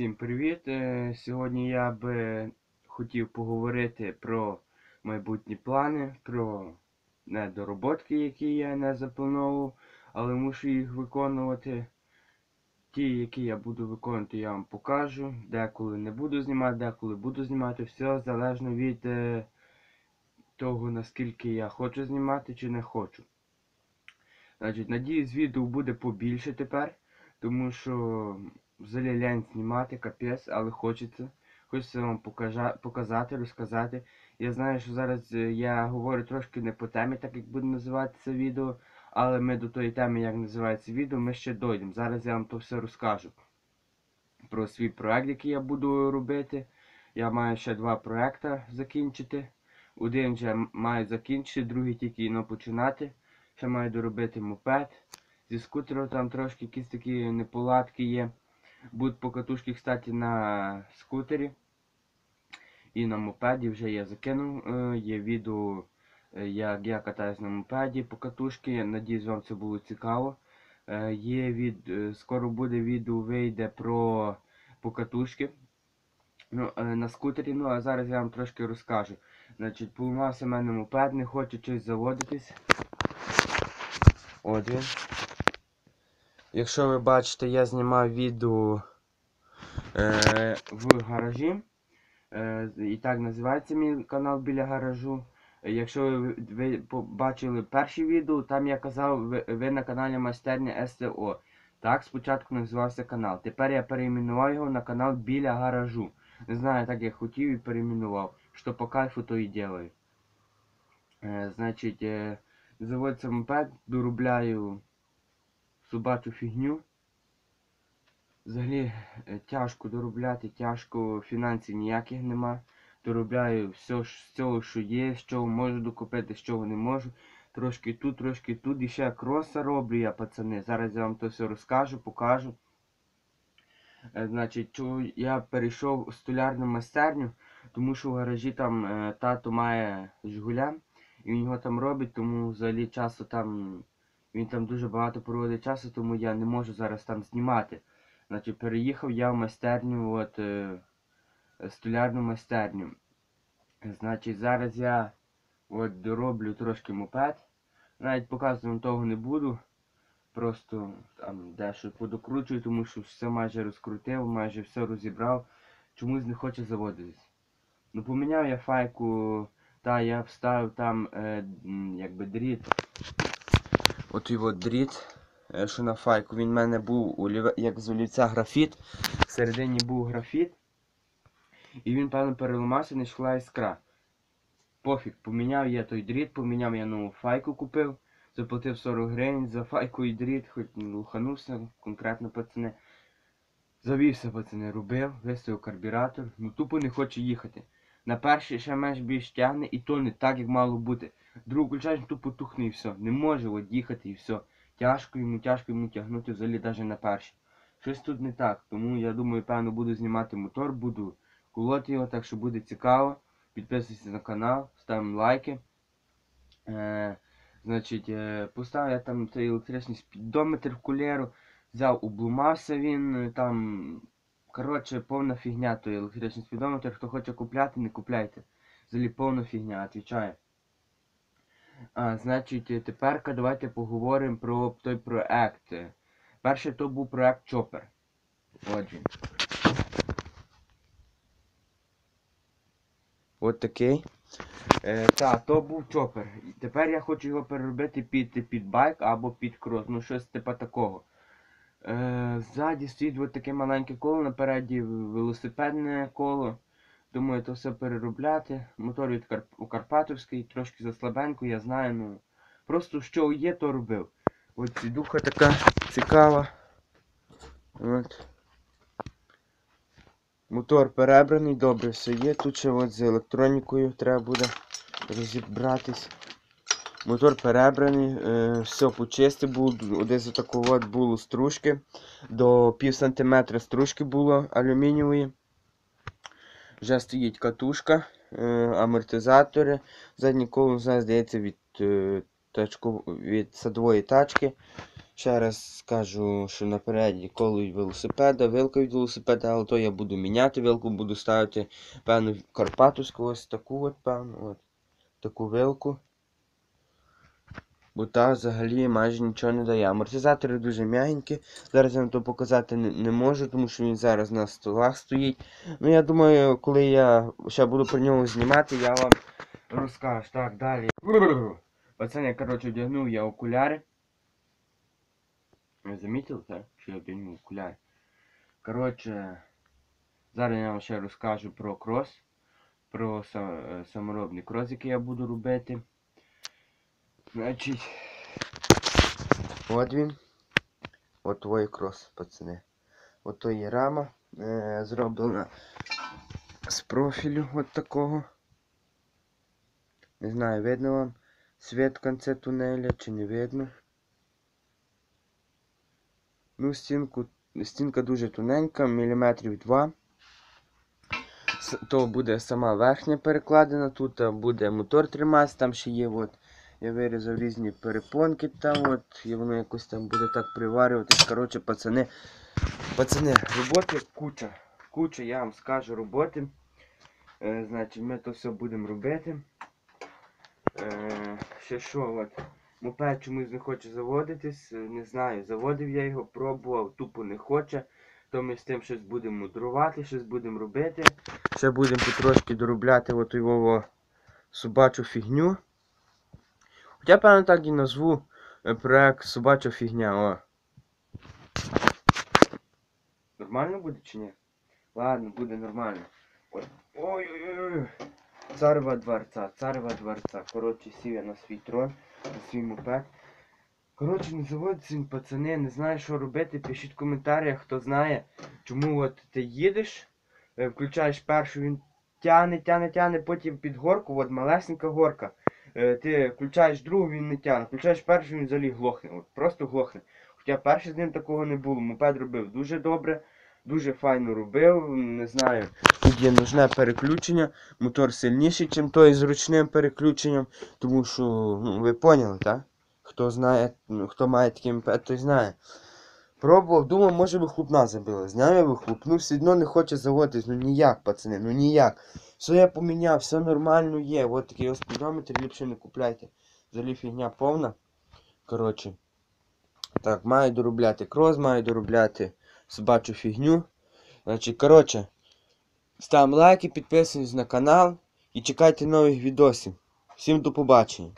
Всім привіт! Е, Сьогодні я би хотів поговорити про майбутні плани, про недороботки, які я не заплановував, але мушу їх виконувати. Ті, які я буду виконувати, я вам покажу. Деколи не буду знімати, деколи буду знімати. Все залежно від е, того, наскільки я хочу знімати чи не хочу. Значить, надіюсь, відео буде побільше тепер, тому що взагалі лень знімати, капець, але хочеться. Хочеться вам покажа- показати, розказати. Я знаю, що зараз е, я говорю трошки не по темі, так як буде називатися відео, але ми до тої теми, як називається відео, ми ще дойдемо. Зараз я вам то все розкажу. Про свій проект, який я буду робити. Я маю ще два проекти закінчити. Один вже маю закінчити, другий тільки ну, починати. Ще маю доробити мопед. Зі скутером там трошки якісь такі неполадки є. Будуть покатушки, кстати, на скутері. І на мопеді вже я закинув. е, Є відео, е, як я катаюсь на мопеді по катушки. Надіюсь, вам це було цікаво. Е, Є від... Скоро буде відео вийде про покатушки. Ну, на скутері, ну а зараз я вам трошки розкажу. Значить, поламався в мене мопед, не хоче щось заводитись. От він. Якщо ви бачите, я знімав відео е, в гаражі. Е, і так називається мій канал біля гаражу. Якщо ви, ви побачили перші відео, там я казав, ви, ви на каналі Майстерня СТО. Так, спочатку називався канал. Тепер я перейменував його на канал біля гаражу. Не знаю, так як хотів і перейменував. Що по кайфу, то і делаю. Е, значить, е, заводиться мопед, доробляю собачу фігню. Взагалі е, тяжко доробляти, тяжко, фінансів ніяких нема. Доробляю все з цього, що є, з чого можу докупити, з чого не можу. Трошки тут, трошки тут. І ще кроса роблю я, пацани. Зараз я вам то все розкажу, покажу. Е, Значить, я перейшов у столярну майстерню, тому що в гаражі там е, тато має Жигуля, і він його там робить, тому взагалі часу там. Він там дуже багато проводить часу, тому я не можу зараз там знімати. Значить, переїхав я в майстерню, от е, столярну майстерню. Значить, зараз я от дороблю трошки мопед. Навіть показувати вам того не буду. Просто там дещо подокручую, тому що все майже розкрутив, майже все розібрав. Чомусь не хоче заводитись. Ну поміняв я файку, та я вставив там е, якби дріт. От от дріт, е, що на файку. Він в мене був як з олівця графіт. Всередині був графіт. І він, певно, переламався, не йшла іскра. Пофіг, поміняв я той дріт, поміняв я нову файку купив. Заплатив 40 гривень за файку і дріт, хоч луханувся, конкретно пацани. Завівся, пацани, робив, виставив карбюратор, ну тупо не хоче їхати. На перший ще менш більш тягне, і то не так, як мало бути. Другу включаєш, тупо тухне і все. Не може от їхати і все. Тяжко йому, тяжко йому тягнути взагалі навіть на перший. Щось тут не так. Тому я думаю, певно, буду знімати мотор, буду колоти його, так що буде цікаво. Підписуйтесь на канал, ставимо лайки. Е, значить, е, поставив я там цей електричний спідометр в кулеру, взяв, облумався він, е, там, коротше, повна фігня той електричний спідометр. Хто хоче купляти, не купляйте. Взагалі повна фігня, відповідаю. А, значить, тепер давайте поговоримо про той проект. Перший то був проект Чопер. Отже. От такий. Е, так, то був чопер. Тепер я хочу його переробити під, під байк або під крос. Ну щось типа такого. Е, ззаді стоїть от таке маленьке коло, напереді велосипедне коло. Думаю, то все переробляти. Мотор від Карп... у Карпатовський, трошки заслабенько, я знаю, ну. Просто що є, то робив. От сідуха така цікава. От. Мотор перебраний, добре все є. Тут ще от з електронікою треба буде розібратись. Мотор перебраний, е, все почистив було, десь отакого от було стружки. До пів сантиметра стружки було алюмінієвої. Вже стоїть катушка, е, амортизатори. Заднє коло, здається, від, е, тачку, від садової тачки. Ще раз скажу, що напереді коло від велосипеда, вилка від велосипеда, але то я буду міняти вилку, буду ставити певну карпатовську, ось таку от певну, от таку вилку. Бо взагалі майже нічого не дає. Амортизатори дуже м'ягенькі. Зараз я вам то показати не, не можу, тому що він зараз на столах стоїть. Ну я думаю, коли я ще буду про нього знімати, я вам розкажу. Так, далі. Пацани, коротше, одягнув я окуляри. Ви замітили, так? Що я одягнув окуляри. Коротше, зараз я вам ще розкажу про крос. Про е, саморобний крос, який я буду робити. Значить. От він. От твій крос, пацани. От то є рама. Е, зроблена з профілю от такого. Не знаю, видно вам світ в кінці тунеля чи не видно. Ну, стінку, стінка дуже тоненька, міліметрів 2. То буде сама верхня перекладина, тут буде мотор триматися, там ще є от. Я вирізав різні перепонки там от, і воно якось там буде так приварюватись. Коротше, пацани. Пацани, роботи куча. Куча, я вам скажу роботи. Е, значить, ми то все будемо робити. Е, ще що, от. Мопед чомусь не хоче заводитись, е, не знаю, заводив я його, пробував, тупо не хоче. То ми з тим щось будемо мудрувати, щось будемо робити. Ще будемо потрошки доробляти от його собачу фігню. Хоча, певно, так і назву е, проект собача фігня, о. Нормально буде чи ні? Ладно, буде нормально. Ой, Ой-ой-ой. Царева дворця, царева дворця. Коротше, сів я на свій трон, на свій мопед. Коротше, не заводиться він, пацани, не знаю, що робити. Пишіть в коментарях, хто знає, чому от ти їдеш, е, включаєш першу, він тяне, тяне, тяне, потім під горку, от малесенька горка. Е, Ти включаєш другу, він не тяне, включаєш першу, він взагалі глохне. От просто глохне. Хоча перший з ним такого не було. Мопед робив дуже добре, дуже файно робив. Не знаю, тут є нужне переключення. Мотор сильніший, ніж той з ручним переключенням. Тому що, ну, ви поняли, так? Хто знає, ну, хто має такий мопед, той знає. Пробував, думав, може вихлопна забила. Зняв я вихлопну, все одно не хоче заводитись. Ну ніяк, пацани, ну ніяк. Все я поміняв, все нормально є. От такий ось спідометр, ліпше не купляйте. Взагалі фігня повна. Коротше. Так, маю доробляти крос, маю доробляти собачу фігню. Значить, коротше, ставимо лайки, підписуйтесь на канал і чекайте нових відосів. Всім до побачення.